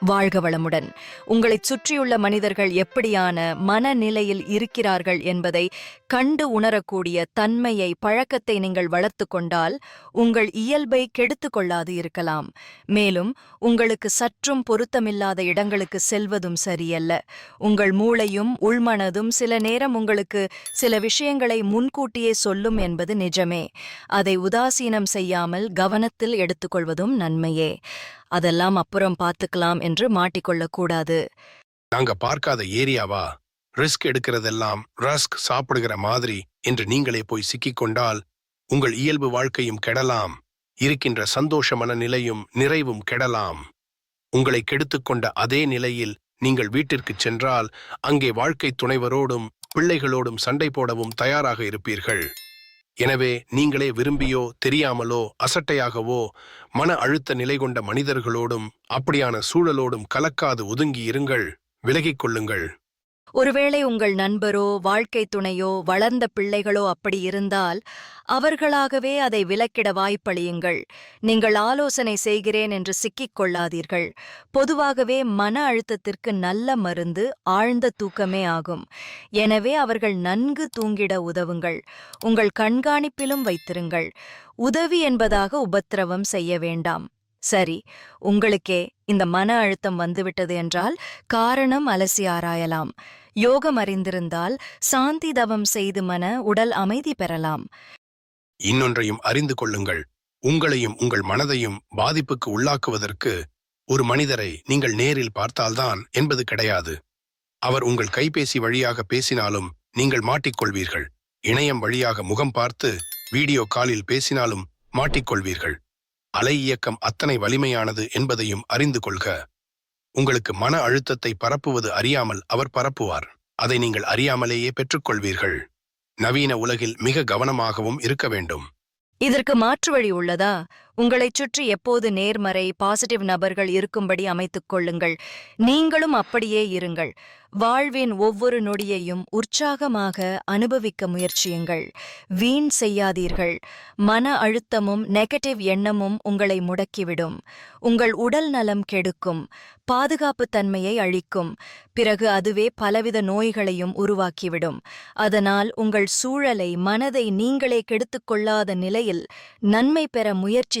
வாழ்க வளமுடன். உங்களைச் சுற்றியுள்ள மனிதர்கள் எப்படியான மனநிலையில் இருக்கிறார்கள் என்பதை கண்டு உணரக்கூடிய தன்மையை பழக்கத்தை நீங்கள் வளர்த்துக் கொண்டால் உங்கள் இயல்பை கெடுத்துக் கொள்ளாது இருக்கலாம். மேலும் உங்களுக்கு சற்றும் பொருத்தமில்லாத இடங்களுக்கு செல்வதும் சரியல்ல. உங்கள் மூளையும் உள்மனதும் சில நேரம் உங்களுக்கு சில விஷயங்களை முன்கூட்டியே சொல்லும் என்பது நிஜமே. அதை உதாசீனம் செய்யாமல் கவனத்தில் எடுத்துக்கொள்வதும் நன்மையே. அதெல்லாம் அப்புறம் பார்த்துக்கலாம் என்று மாட்டிக்கொள்ளக்கூடாது. நாங்க பார்க்காத ஏரியாவா? ரிஸ்க் எடுக்கிறதெல்லாம் ரஸ்க் சாப்பிடுகிற மாதிரி என்று நீங்களே போய் சிக்கிக்கொண்டால் உங்கள் இயல்பு வாழ்க்கையும் கெடலாம். இருக்கின்ற சந்தோஷமான நிலையும் நிறைவும் கெடலாம். உங்களை கெடுத்துக்கொண்ட அதே நிலையில் நீங்கள் வீட்டிற்குச் சென்றால் அங்கே வாழ்க்கை துணைவரோடும் பிள்ளைகளோடும் சண்டை போடவும் தயாராக இருப்பீர்கள். எனவே நீங்களே விரும்பியோ தெரியாமலோ அசட்டையாகவோ மன அழுத்த நிலை கொண்ட மனிதர்களோடும் அப்படியான சூழலோடும் கலக்காது ஒதுங்கி இருங்கள். விலகிக் கொள்ளுங்கள். ஒருவேளை உங்கள் நண்பரோ வாழ்க்கை துணையோ வளர்ந்த பிள்ளைகளோ அப்படி இருந்தால் அவர்களாகவே அதை விலக்கிட வாய்ப்பளியுங்கள். நீங்கள் ஆலோசனை செய்கிறேன் என்று சிக்கிக் கொள்ளாதீர்கள். பொதுவாகவே மன அழுத்தத்திற்கு நல்ல மருந்து ஆழ்ந்த தூக்கமே ஆகும். எனவே அவர்கள் நன்கு தூங்கிட உதவுங்கள். உங்கள் கண்காணிப்பிலும் வைத்திருங்கள். உதவி என்பதாக உபத்திரவம் செய்ய வேண்டாம். சரி உங்களுக்கே இந்த மன அழுத்தம் வந்துவிட்டது என்றால் காரணம் அலசி ஆராயலாம். யோகம் அறிந்திருந்தால் சாந்தி தவம் செய்து மன உடல் அமைதி பெறலாம். இன்னொன்றையும் அறிந்து கொள்ளுங்கள். உங்களையும் உங்கள் மனதையும் பாதிப்புக்கு உள்ளாக்குவதற்கு ஒரு மனிதரை நீங்கள் நேரில் பார்த்தால்தான் என்பது கிடையாது. அவர் உங்கள் கைபேசி வழியாக பேசினாலும் நீங்கள் மாட்டிக்கொள்வீர்கள். இணையம் வழியாக முகம் பார்த்து வீடியோ காலில் பேசினாலும் மாட்டிக்கொள்வீர்கள். அலை இயக்கம் அத்தனை வலிமையானது என்பதையும் அறிந்து கொள்க. உங்களுக்கு மன அழுத்தத்தை பரப்புவது அறியாமல் அவர் பரப்புவார். அதை நீங்கள் அறியாமலேயே பெற்றுக்கொள்வீர்கள். நவீன உலகில் மிக கவனமாகவும் இருக்க வேண்டும். இதற்கு மாற்று வழி உள்ளதா? உங்களைச் சுற்றி எப்போது நேர்மறை பாசிட்டிவ் நபர்கள் இருக்கும்படி அமைத்துக் கொள்ளுங்கள். நீங்களும் அப்படியே இருங்கள். வாழ்வின் ஒவ்வொரு நொடியையும் உற்சாகமாக அனுபவிக்க முயற்சியுங்கள். வீண் செய்யாதீர்கள். மன அழுத்தமும் நெகட்டிவ் எண்ணமும் உங்களை முடக்கிவிடும். உங்கள் உடல் நலம் கெடுக்கும். பாதுகாப்பு தன்மையை அழிக்கும். பிறகு அதுவே பலவித நோய்களையும் உருவாக்கிவிடும். அதனால் உங்கள் சூழலை மனதை நீங்களே கெடுத்துக்கொள்ளாத நிலையில் நன்மை பெற முயற்சி